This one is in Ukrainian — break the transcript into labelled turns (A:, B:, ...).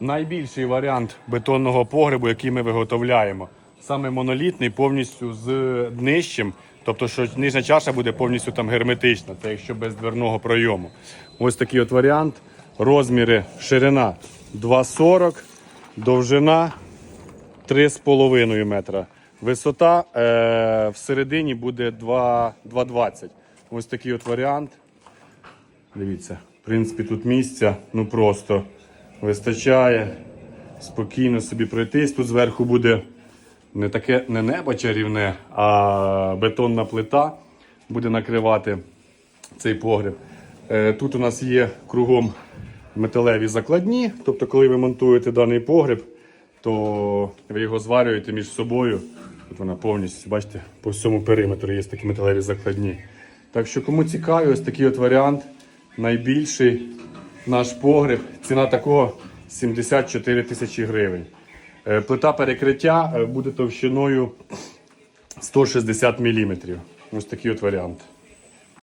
A: Найбільший варіант бетонного погребу, який ми виготовляємо. Саме монолітний, повністю з днищем. Тобто, що нижня чаша буде повністю там герметична, це якщо без дверного пройому. Ось такий от варіант. Розміри ширина 2,40, довжина 3,5 метра. Висота е, всередині буде 2 2,20. Ось такий от варіант. Дивіться, в принципі, тут місця ну просто вистачає спокійно собі пройтись. Тут зверху буде не таке не небо чарівне, а бетонна плита буде накривати цей погреб. Е, Тут у нас є кругом металеві закладні. Тобто, коли ви монтуєте даний погреб, то ви його зварюєте між собою. Тут вона повністю, бачите, по всьому периметру є такі металеві закладні. Так що, кому цікавий, ось такий от варіант. Найбільший наш погреб. Ціна такого 74 тисячі гривень. Е, Плита перекриття е, буде товщиною 160 мм. Ось такий от варіант.